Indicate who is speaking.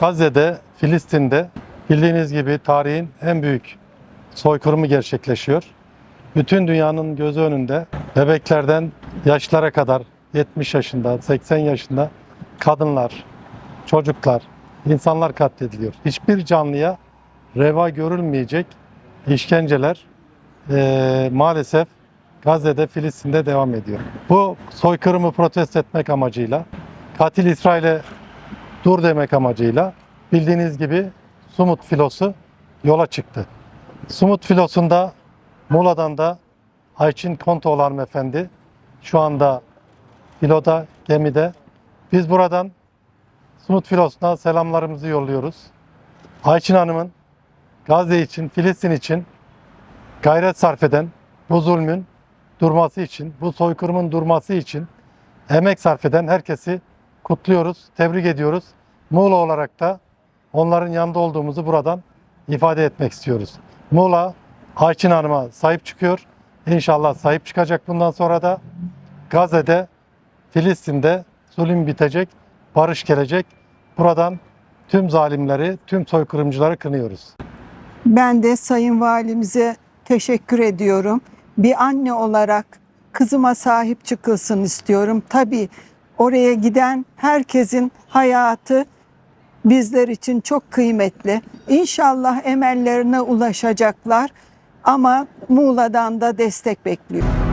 Speaker 1: Gazze'de, Filistin'de bildiğiniz gibi tarihin en büyük soykırımı gerçekleşiyor. Bütün dünyanın gözü önünde bebeklerden yaşlara kadar 70 yaşında, 80 yaşında kadınlar, çocuklar, insanlar katlediliyor. Hiçbir canlıya reva görülmeyecek işkenceler eee, maalesef Gazze'de, Filistin'de devam ediyor. Bu soykırımı protesto etmek amacıyla, katil İsrail'e dur demek amacıyla bildiğiniz gibi Sumut filosu yola çıktı. Sumut filosunda Muğla'dan da Ayçin Kontoğlu hanımefendi şu anda filoda, gemide. Biz buradan Sumut filosuna selamlarımızı yolluyoruz. Ayçin Hanım'ın Gazze için, Filistin için gayret sarf eden, bu zulmün durması için, bu soykırımın durması için emek sarf eden herkesi kutluyoruz, tebrik ediyoruz. Muğla olarak da onların yanında olduğumuzu buradan ifade etmek istiyoruz. Muğla Ayçin Hanım'a sahip çıkıyor. İnşallah sahip çıkacak bundan sonra da Gazze'de, Filistin'de zulüm bitecek, barış gelecek. Buradan tüm zalimleri, tüm soykırımcıları kınıyoruz.
Speaker 2: Ben de Sayın Valimize teşekkür ediyorum. Bir anne olarak kızıma sahip çıkılsın istiyorum. Tabii oraya giden herkesin hayatı bizler için çok kıymetli. İnşallah emellerine ulaşacaklar ama Muğla'dan da destek bekliyorum.